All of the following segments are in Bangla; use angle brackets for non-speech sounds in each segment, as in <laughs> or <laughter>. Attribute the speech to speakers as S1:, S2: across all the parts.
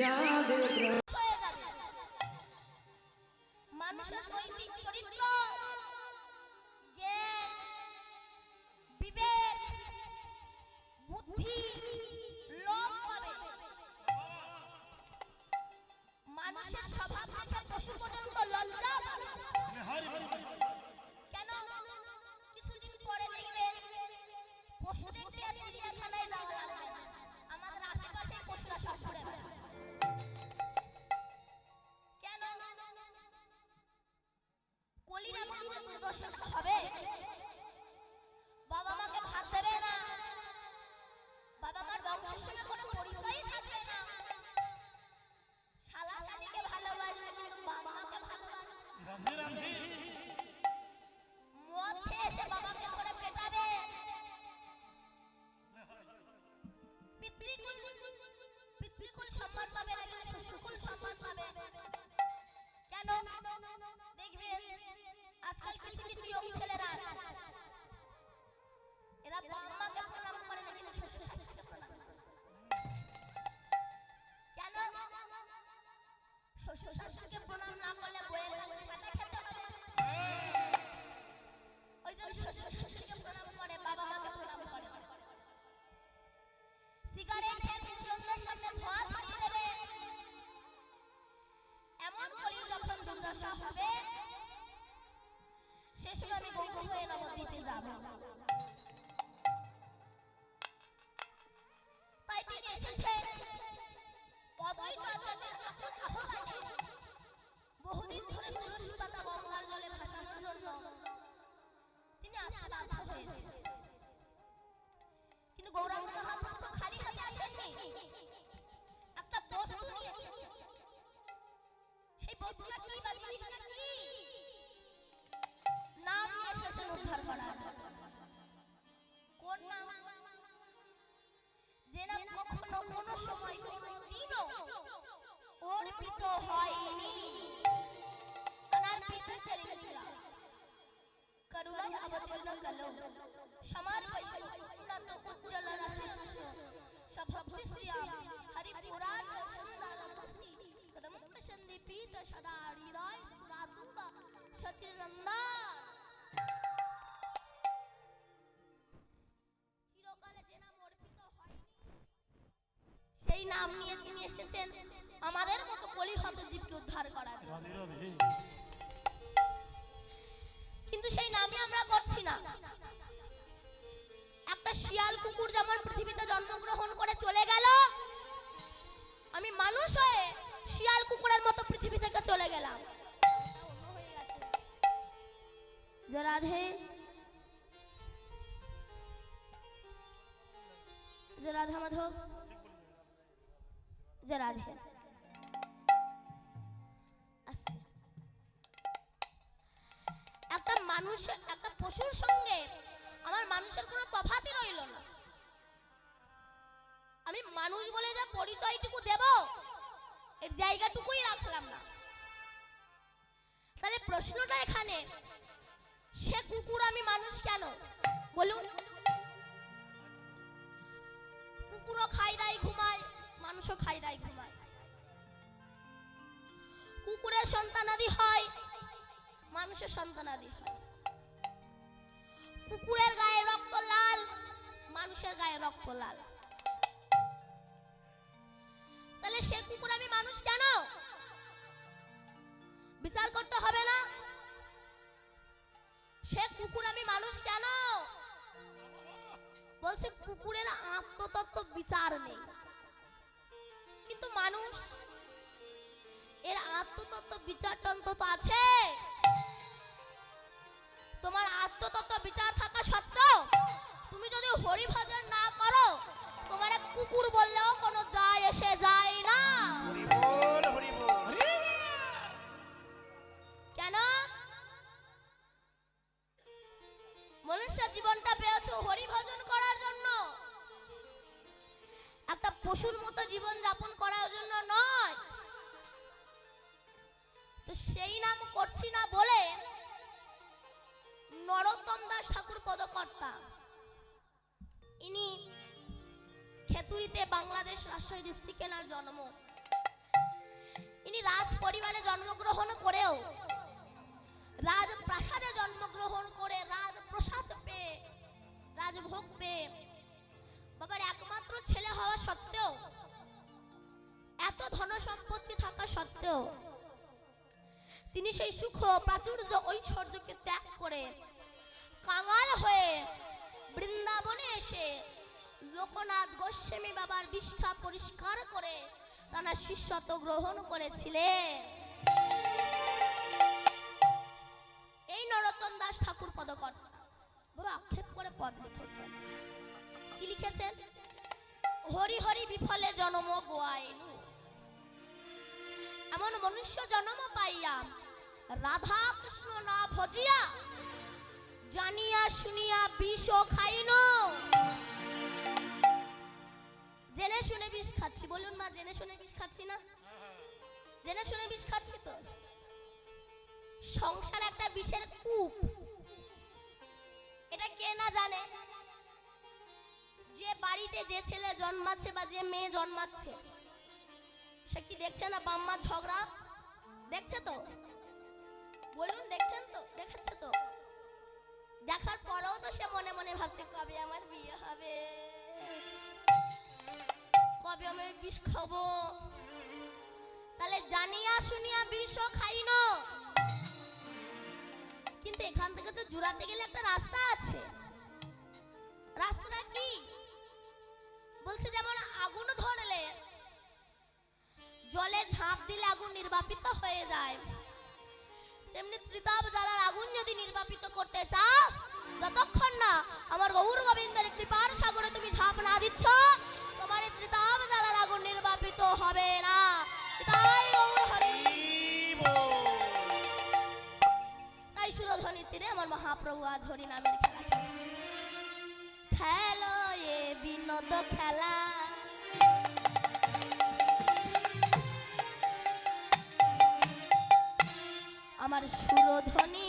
S1: যাবে
S2: হয়ে কেন? দেখবেন আজকাল কিছু কিছু সেই নাম নিয়ে তিনি এসেছেন আমাদের মতো কলিহত জীবকে উদ্ধার করার কিন্তু সেই নামে আমরা করছি না। একটা শিয়াল কুকুর যেমন পৃথিবীতে জন্মগ্রহণ করে চলে গেল আমি মানুষ হয়ে শিয়াল কুকুরের মতো পৃথিবী থেকে চলে গেলাম। যে রাধে যে রাধা মাধব যে রাধে। একটা মানুষ, একটা পশুর সঙ্গে আমার মানুষের কোনো তফাতই রইল না। আমি মানুষ বলে যে পরিচয়টুকু দেব, এর জায়গাটুকুই রাখলাম না। তাহলে প্রশ্নটা এখানে, সে কুকুর আমি মানুষ কেন? বলুন। কুকুরও খাই দাই ঘুমায় মানুষও খাই দাই ঘুমায়। কুকুরের সন্তানাদি হয়, মানুষের সন্তানাদি হয়। কুকুরের গায়ে রক্ত লাল, মানুষের গায়ে রক্ত লাল। তাহলে সে কুকুর আমি মানুষ কেন? বিচার করতে হবে না? সে কুকুর আমি মানুষ কেন? বলছে কুকুরের আত্মতত্ত্ব বিচার নেই। মানুষ? এর আত্মতত্ত্ব আছে। তোমার আত্মতত্ত্ব বিচার থাকা সত্ত্বেও তুমি যদি হরি ভজন না করো তোমার এক কুকুর বললেও কোনো যায় এসে যায় না। কেন? মনুষ্য জীবনটা পেয়েছ হরি ভজন পশুর মতো জীবন যাপন করার জন্য নয়। তো সেই নাম করছি না বলে নরোত্তম দাস ঠাকুর পদকর্তা, ইনি খেতুরিতে বাংলাদেশ রাজশাহী ডিস্ট্রিক্টে এনার জন্ম। ইনি রাজ পরিবারে জন্মগ্রহণ করেও রাজপ্রাসাদে জন্মগ্রহণ করে রাজপ্রসাদ পেয়ে, রাজভোগ পেয়ে বাবার একমাত্র ছেলে হওয়া সত্ত্বেও, এত ধন সম্পত্তি থাকা সত্ত্বেও, তিনি সেই সুখ প্রাচুর্য ঐশ্বর্যকে ত্যাগ করে কাঙাল হয়ে বৃন্দাবনে এসে লোকনাথ গোস্বামী বাবার বিষ্ঠা পরিষ্কার করে তারা শিষ্যত্ব গ্রহণ করেছিলেন। এই নরোত্তম দাস ঠাকুর পদকর। বড় আক্ষেপ করে পদ লিখেছেন। কি লিখেছেন হরি হরি বিফলে জনম গোয়াইনু এমন মনুষ্য জন্ম পাইয়া রাধা কৃষ্ণ না ভজিয়া জানিয়া শুনিয়া বিষ খাইন। জেনে শুনে বিষ খাচ্ছি, বলুন মা, জেনে শুনে বিষ খাচ্ছি না? জেনে শুনে বিষ খাচ্ছি তো? সংসার একটা বিষের কূপ। এটা কে না জানে? যে বাড়িতে যে ছেলে জন্মাচ্ছে বা যে মেয়ে জন্মাচ্ছে, সে কি দেখছে না বাম্মা ঝগড়া? দেখছে তো? বলুন, দেখছেন তো? দেখাচ্ছে তো? দেখার পরেও তো সে মনে মনে ভাবছে, কবে আমার বিয়ে হবে? কবে আমি বিষ খাব? তাহলে জানিয়া শুনিয়া বিষও খাই না। কিন্তু এখান থেকে তো জুড়াতে গেলে একটা রাস্তা আছে। রাস্তাটা কি বলছে যেমন আগুন ধরলে জলে ঝাঁপ দিলে আগুন নির্বাপিত হয়ে যায়। তেমনি ত্রিতাপ জ্বালার আগুন যদি নির্বাপিত করতে চাও যতক্ষণ না আমার গৌর গোবিন্দের কৃপার সাগরে তুমি ঝাঁপ না দিচ্ছ তোমার এই ত্রিতাপ জ্বালার আগুন নির্বাপিত হবে না। তাই গৌর হরি। তাই সুরধ্বনি তীরে আমার মহাপ্রভু আজ হরি নামের খেলা। খেলো এ বিনোদ খেলা। আমার সুরধ্বনি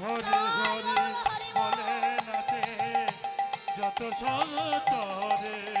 S2: হরি হরি বলে নাতে যত সতরে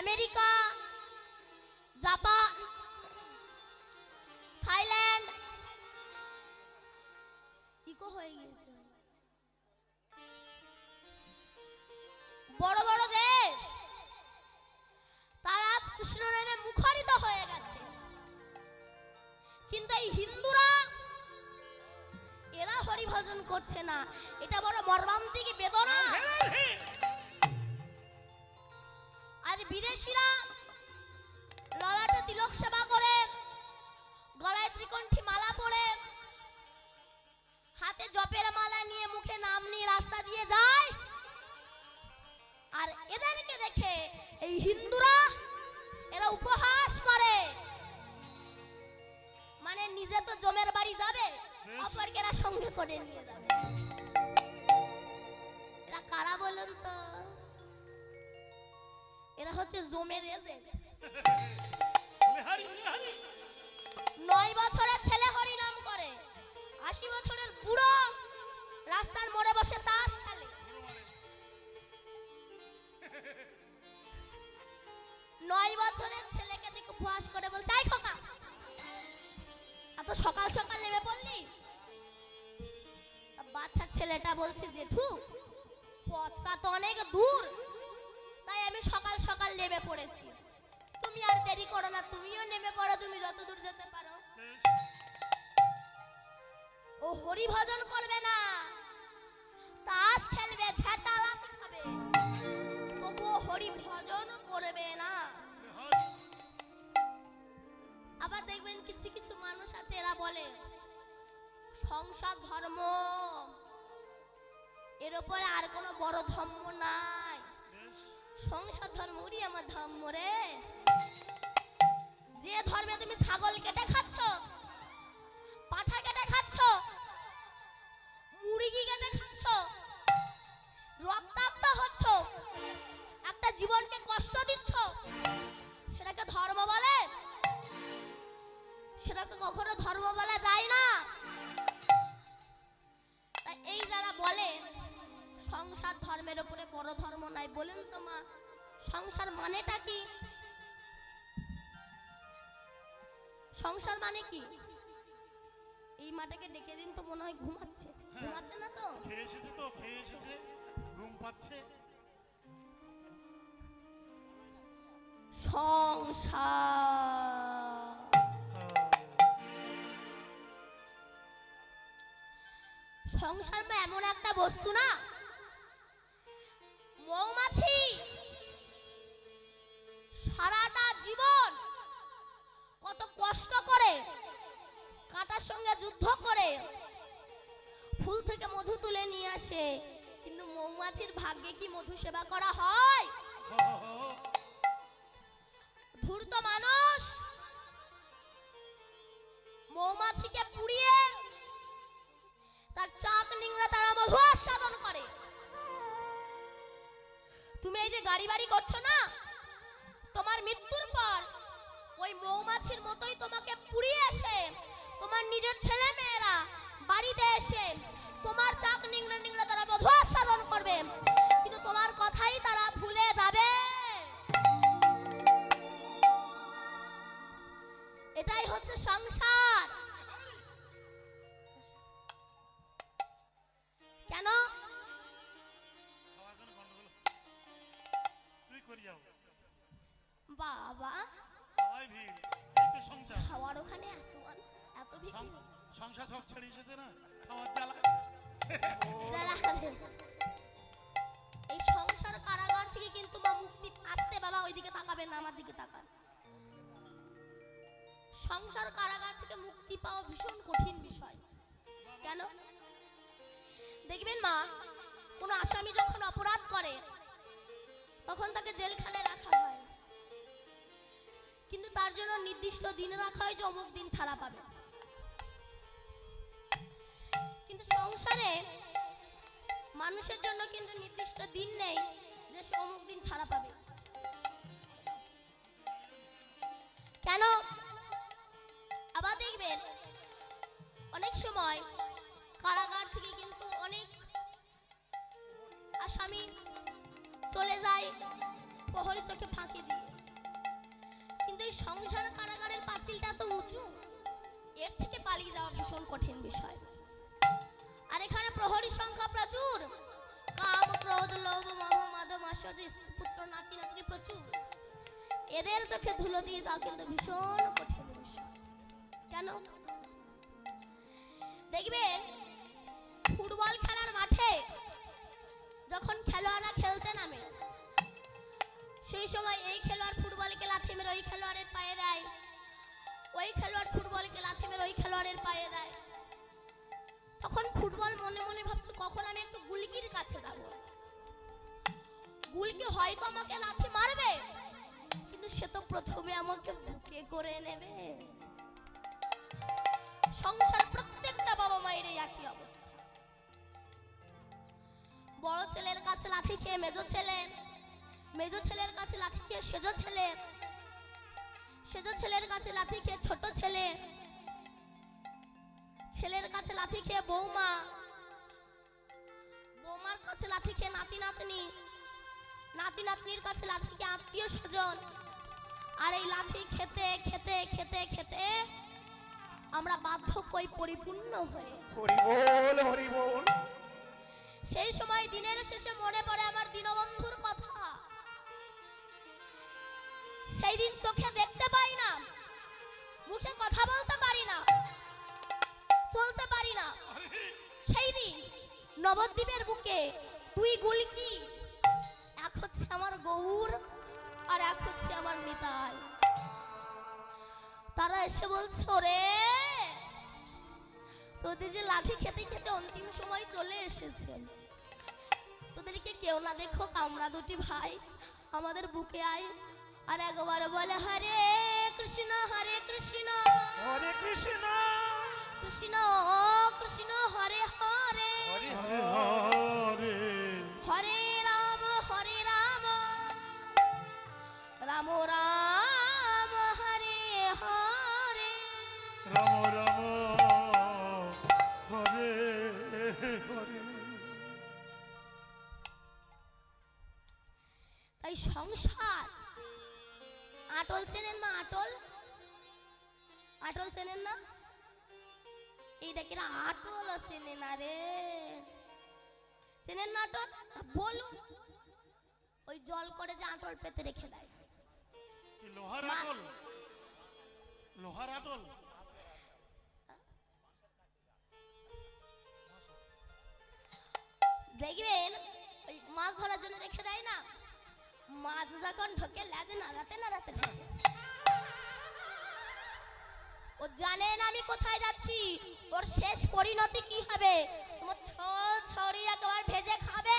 S2: আমেরিকা, জাপান, থাইল্যান্ড, ইকো হয়ে গিয়েছে। বড় বড় দেশ, তারা কৃষ্ণ নামে মুখরিত হয়ে গেছে। কিন্তু এই হিন্দুরা, এরা হরি ভজন করছে না। এটা বড় মর্মান্তিক বেদনা। বিদেশিরা ললাটে তিলক সেবা করে গলায় ত্রিকণ্ঠী মালা পরে হাতে জপের মালা নিয়ে মুখে নাম নিয়ে রাস্তা দিয়ে যায়। আর এদেরকে দেখে এই হিন্দুরা এরা উপহাস করে। মানে নিজে তো জমের বাড়ি যাবে। অপরকে এরা সঙ্গে করে নিয়ে যাবে। এরা কারা বলেন তো? এরা হচ্ছে জমের এজেন্ট। নয় বছরের ছেলে হরি নাম করে আশি বছরের বুড়ো রাস্তার মোড়ে বসে তাস খেলে। নয় বছরের ছেলেকে দেখে উপহাস করে বলছে আই খোকা এত সকাল সকাল নেমে পড়লি? বাচ্চা ছেলেটা বলছে জেঠু পথটা তো অনেক দূর। তাই আমি সকাল সকাল নেমে পড়েছি। তুমি আর দেরি করো না, তুমিও নেমে পড়ো, তুমি যত দূর যেতে পারো। ও হরি ভজন করবে না। তাস খেলবে ঝেঁটা লাথি খাবে। তবুও হরি ভজন করবে না। আবার দেখবেন কিছু কিছু মানুষ আছে, এরা বলে, সংসার ধর্ম, এর উপরে আর কোনো বড় ধর্ম
S1: বেশ
S2: সংসার ধর্ম, উড়ি আমার ধর্ম রে। যে ধর্মে তুমি ছাগল কেটে খাচ্ছ, পাঠা কেটে খাচ্ছ, মুরগি কেটে খাচ্ছ, রক্তাক্ত হচ্ছ, একটা জীবনকে কষ্ট দিচ্ছ, সেটাকে ধর্ম বলে? সেটাকে কখনো ধর্ম বলা যায় না। তাই এই যারা বলে সংসার ধর্মের উপরে বড় ধর্ম নাই বলেন তো মা। সংসার মানেটা কি? সংসার মানে কি? এই মাটাকে ডেকে দিন তো মনে হয় ঘুমাচ্ছে। ঘুমাচ্ছে না তো?
S1: খেয়ে এসেছে তো খেয়ে এসেছে। ঘুম পাচ্ছে।
S2: সংসার। সংসার বা এমন একটা বস্তু না? মৌমাছি। সারাটা জীবন কত কষ্ট করে কাঁটার সঙ্গে যুদ্ধ করে ফুল থেকে মধু তুলে নিয়ে আসে। কিন্তু মৌমাছির ভাগ্যে কি মধু সেবা করা হয়? ধূর্ত মানুষ মৌমাছিকে পুড়িয়ে তার চাক নিংড়ে তারা মধু আস্বাদন করে। তুমি এই যে গাড়ি বাড়ি করছ না? তোমার মৃত্যুর পর ওই মৌমাছির মতোই তোমাকে পুড়িয়ে এসে তোমার নিজের ছেলে মেয়েরা বাড়িতে এসে তোমার চাক নিংড়ে নিংড়ে তারা মধু সংসার
S1: সব ছেড়ে এসেছে না? খাওয়ার জ্বালা।
S2: এই সংসার কারাগার থেকে কিন্তু বা মুক্তি আসতে বাবা ওইদিকে তাকাবেন না, আমার দিকে তাকান। সংসার কারাগার থেকে মুক্তি পাওয়া ভীষণ কঠিন বিষয়। কেন? দেখবেন মা, কোনো আসামি যখন অপরাধ করে, তখন তাকে জেলখানায় রাখা হয়। কিন্তু তার জন্য নির্দিষ্ট দিন রাখা হয় যে অমুক দিন ছাড়া পাবে। মানুষের জন্য কিন্তু নির্দিষ্ট দিন নেই যে সে অমুক দিন ছাড়া পাবে। কেন? আবার দেখবেন, অনেক সময় কারাগার থেকে কিন্তু অনেক আসামি চলে যায়, প্রহরী চোখে ফাঁকি দিয়ে। কিন্তু এই সংসার কারাগারের পাঁচিলটা তো উঁচু, এর থেকে পালিয়ে যাওয়া ভীষণ কঠিন বিষয়। প্রহরীর সংখ্যা প্রচুর। কাম, ক্রোধ, লোভ, মোহ, মাদম, আশ্চর্য, পুত্র, নাতি, নাতনি প্রচুর। এদের চোখে ধুলো দিয়ে যাওয়া কিন্তু ভীষণ কঠিন বিষয়। কেন? দেখবেন, ফুটবল খেলার মাঠে যখন খেলোয়াড়রা খেলতে নামে, সেই সময় এই খেলোয়াড় ফুটবলকে লাথি মেরে, ওই খেলোয়াড়ের পায়ে দেয়। ওই খেলোয়াড় ফুটবলকে লাথি মেরে, ওই খেলোয়াড়ের পায়ে দেয়। তখন ফুটবল মনে মনে ভাবছে, কখন আমি একটু গুলকির কাছে যাব? গুলকি হয়তো আমাকে লাথি মারবে, কিন্তু সে তো প্রথমে আমাকে বুকে করে নেবে। সংসার প্রত্যেকটা বাবা মায়ের একই অবস্থা। বড় ছেলের কাছে লাথি খেয়ে মেজো ছেলে, মেজো ছেলের কাছে লাথি খেয়ে সেজো ছেলে, সেজো ছেলের কাছে লাথি খেয়ে ছোট ছেলে ছেলের কাছে লাথি খেয়ে বৌমা বৌমার কাছে লাথি খেয়ে নাতি নাতনি নাতি নাতনির কাছে লাথি খেয়ে আত্মীয় স্বজন। আর এই লাথি খেতে খেতে খেতে খেতে আমরা বার্ধক্যই পরিপূর্ণ হয়ে।
S3: হরি বল হরি বল
S2: সেই সময় দিনের শেষে মনে পড়ে আমার দীনবন্ধুর কথা। সেই দিন চোখে নবদ্বীপের বুকে দুই গুলকি এক হচ্ছে আমার গৌর আর এক হচ্ছে আমার নিতাই তারা এসে বলছো রে তোদের যে লাঠি খেতে খেতে অন্তিম সময় চলে এসেছে। তোদেরকে কেউ না দেখো আমরা দুটি ভাই আমাদের বুকে আয়। আর একবার বলে হরে কৃষ্ণ হরে কৃষ্ণ।
S3: হরে কৃষ্ণ।
S2: কৃষ্ণ কৃষ্ণ হরে হরে।
S3: হরে
S1: হরে
S2: রাম হরে রাম। রাম রাম হরে হরে।
S1: রাম রাম হরে হরে।
S2: তাই সংসার। আটল চেনেন না আটল? আটল চেনেন না? এই দেখেন আটল চেনে না রে? চেনেন না আটল বলুন। ওই জল করে যে আটল পেতে রেখে দেয়।
S1: লোহার আটল লোহার আটল
S2: দেখবেন ওই মাছ ধরার জন্য রেখে দেয় না? মাছ যখন ঢোকে লেজে নাড়াতে নাড়াতে ঢোকে। ও জানে না আমি কোথায় যাচ্ছি। ওর শেষ পরিণতি কি হবে? তোমার ছল ছড়ি একবার ভেজে খাবে।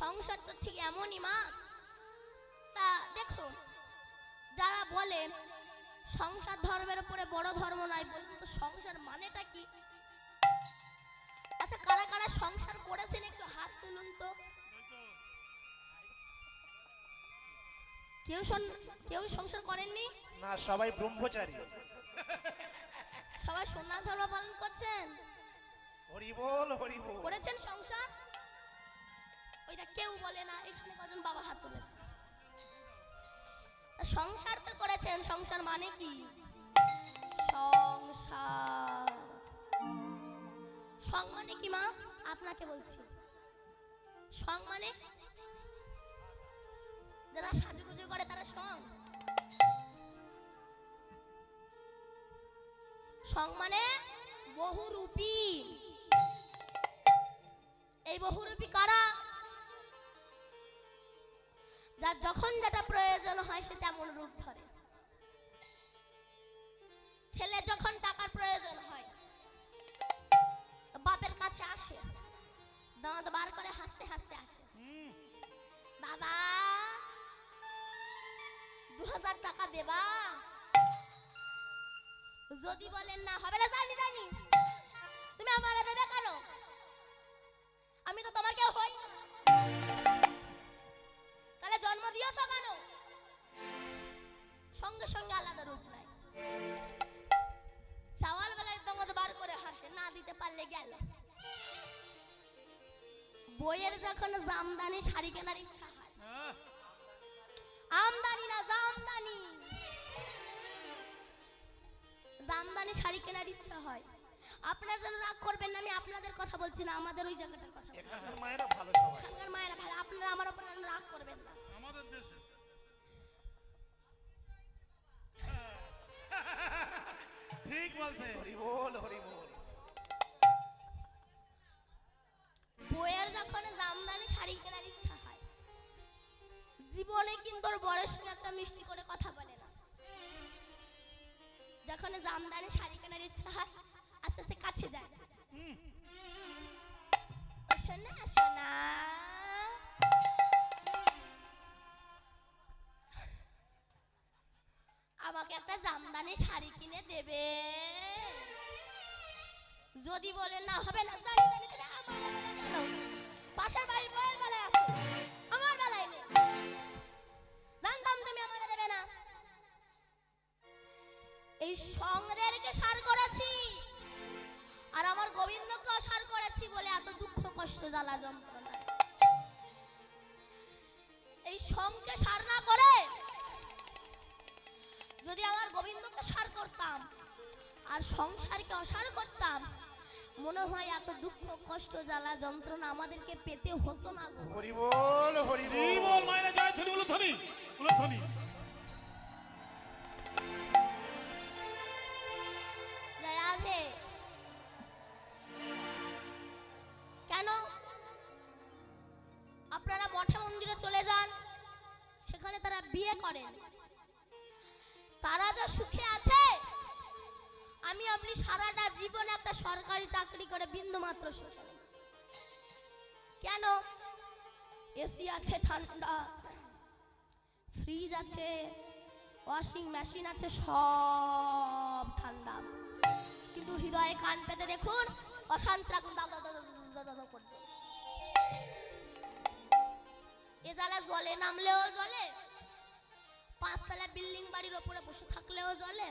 S2: সংসারটা ঠিক এমনই মা। তা দেখো, যারা বলে সংসার ধর্মের উপরে বড় ধর্ম নয় বলুন তো সংসার মানেটা কি? আচ্ছা কারা কারা সংসার করেছেন একটু হাত তুলুন তো। কেউ কেউ সংসার করেননি?
S3: না সবাই ব্রহ্মচারী।
S2: সবাই সন্ন্যাস ধর্ম পালন করছেন?
S3: হরি বল হরি বল।
S2: করেছেন সংসার? ওইটা কেউ বলে না এখানে কজন বাবা হাত তুলেছে। সংসার তো করেছেন সংসার মানে কি? সংসার। সং মানে কি মা? আপনাকে বলছি। সং মানে যারা সাজুগুজু করে তারা সং। সং মানে বহুরূপী। এই বহুরূপী কারা? যার যখন যেটা প্রয়োজন হয় সে তেমন রূপ ধরে। ছেলে যখন টাকার প্রয়োজন হয় বাপের কাছে আসে দাঁত বার করে হাসতে হাসতে আসে।
S1: হুম,
S2: বাবা দু হাজার টাকা দেবা। যদি বলেন না, হবে না জানি জানি। তুমি আমারে দেবে কেন? আমি তো তোমার কেউ হই তাহলে জন্ম দিয়েছ কেন? সঙ্গে সঙ্গে আলাদা রূপ নাই। চাওয়াল বেলায় তোমাদের বার করে হাসে, না দিতে পারলে গেল। বইয়ের যখন জামদানি, শাড়ি কেনার ইচ্ছা আমদানি না জামদানি। জামদানি শাড়ি কেনার ইচ্ছা হয়। আপনার যেন রাগ করবেন না আমি আপনাদের কথা বলছি না আমাদের ওই জায়গাটার কথা
S3: এখানকার মায়েরা ভালো সবাই।
S2: এখানকার মায়েরা ভালো আপনারা আমার উপর রাগ করবেন না।
S1: আমাদের দেশে। <laughs> ঠিক বলছে।
S3: হরি বল হরি বল।
S2: বইয়ের যখন জীবনে কিন্তু ওর বড়ের সঙ্গে একটা মিষ্টি করে কথা বলে না। যখন জামদানি শাড়ি কেনার ইচ্ছা হয় আস্তে আস্তে কাছে যায়। শোনা শোনা। আমাকে একটা জামদানি শাড়ি কিনে দেবে। যদি বলে না হবে না জানি জানি আমার। পাশের বাড়ির বেলায় আছে। আমার এই সংগ্রেরকে সার করেছি। আর আমার গোবিন্দকে অসার করেছি বলে এত দুঃখ কষ্ট জ্বালা যন্ত্রণা। এই সঙ্গে সার না করে যদি আমার গোবিন্দকে সার করতাম আর সংসারকে অসার করতাম মনে হয় এত দুঃখ কষ্ট জ্বালা যন্ত্রণা আমাদেরকে পেতে হতো না গো।
S3: হরি বল হরি বল।
S1: বল মায়েরা জয় ধ্বনি উলুধ্বনি উলুধ্বনি
S2: সরকারি চাকরি করে বিন্দু মাত্র কেন? এসি আছে ঠান্ডা ফ্রিজ আছে ওয়াশিং মেশিন আছে, সব ঠান্ডা। কিন্তু হৃদয়ে কান পেতে দেখুন, অশান্ত রাখুন করতে এ জ্বালা জলে নামলেও জলে পাঁচতলা বিল্ডিং বাড়ির ওপরে বসে থাকলেও জলে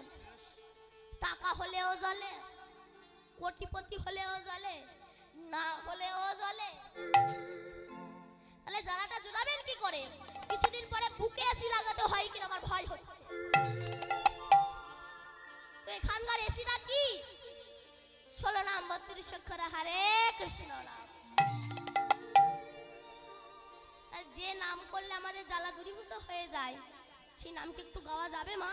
S2: টাকা হলেও জলে কোটিপতি হলেও জলে, না হলেও জলে। তাহলে জ্বালাটা জোড়াবেন কি করে? কিছুদিন পরে বুকে এসি লাগাতে হয় কিনা আমার ভয় হচ্ছে। তো এখানকার এসিটা কি? ষোলো নাম বত্রিশ অক্ষরে হারে কৃষ্ণ নাম যে নাম করলে আমাদের জ্বালা দূরীভূত হয়ে যায়, সেই নামকে একটু গাওয়া যাবে মা?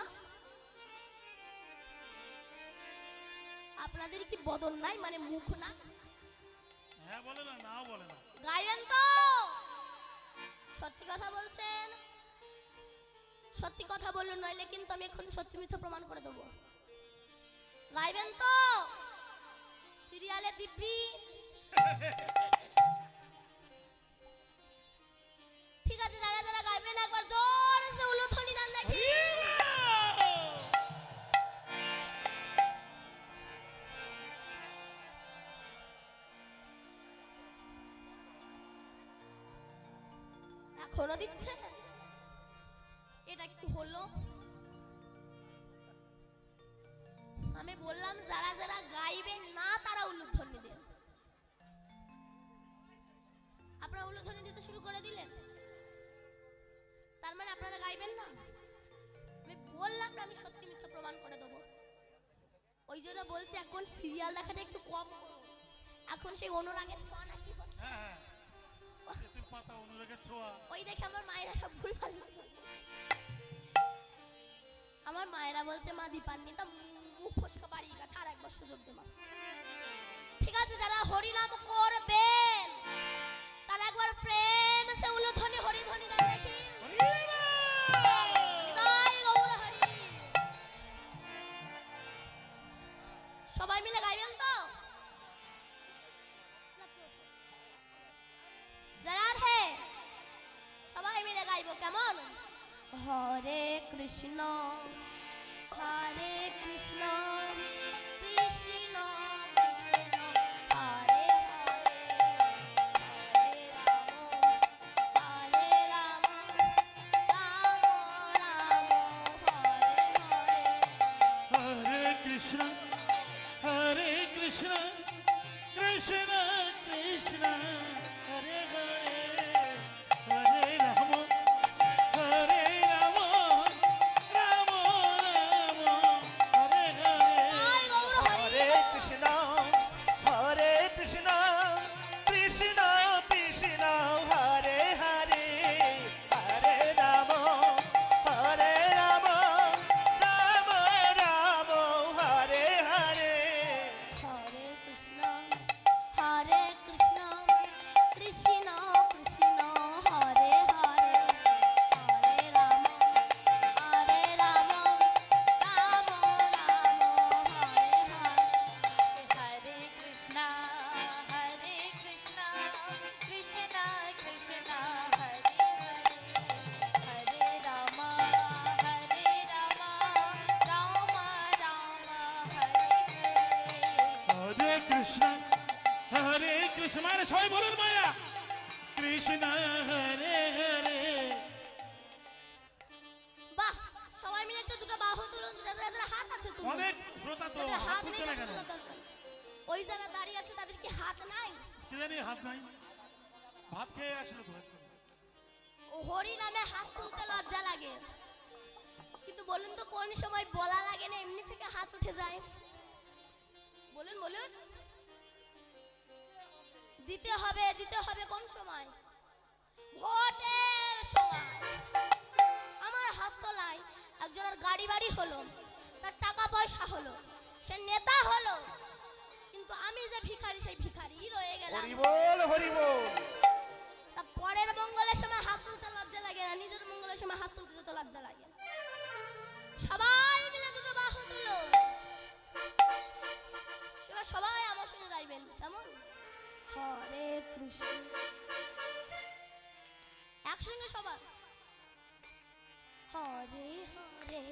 S2: আপনাদের কি বদন নাই? মানে মুখ না
S1: হ্যাঁ বলে না নাও বলে না।
S2: গাইবেন তো! সত্যি কথা বলছেন? সত্যি কথা বললেন নইলে কিন্তু আমি এখন সত্যি মিথ্যা প্রমাণ করে দেবো। গাইবেন তো! সিরিয়ালে দিব্যি। <laughs> ঠিক আছে যারা যারা গাইবেন একবার জোর! দিচ্ছে? এটা কি হলো। আমি বললাম, যারা যারা গাইবেন না, তারা উলুধ্বনি দেন আপনারা উলুধ্বনি দিতে শুরু করে দিলেন। তার মানে আপনারা গাইবেন না? আমি বললাম না, আমি সত্যি মিথ্যা প্রমাণ করে দেবো। ওই জন্য বলছি, এখন সিরিয়াল দেখাটা একটু কম এখন সেই অনুরাগের ছোঁয়া নাকি
S1: হ্যাঁ হ্যাঁ। পাতা অনুরাগের ছোঁয়া।
S2: ওই দেখে আমার মায়েরা সব ভুল আমার মায়েরা বলছে, মা, দীপান্বিতা মুখ ফসকা বাড়িয়ে গেছে, আর একবার সুযোগ দেবা ঠিক আছে, যারা হরিনাম করবেন, তারা একবার প্রেম সে উলোধনে হরিধনি দেন দেখি। ভিখারি সেই ভিখারি রয়ে
S3: গেল হরিবল হরিবল
S2: তা পরের মঙ্গলের সময় হাত তুলতে লজ্জা লাগে না নিজের মঙ্গলের সময় হাত তুলতে যত লজ্জা লাগে সবাই মিলে দুটো বাহু তুলো। সবাই আমার সঙ্গে গাইবেন কেমন? হরে কৃষ্ণ। একসঙ্গে সবার? হরে হরে।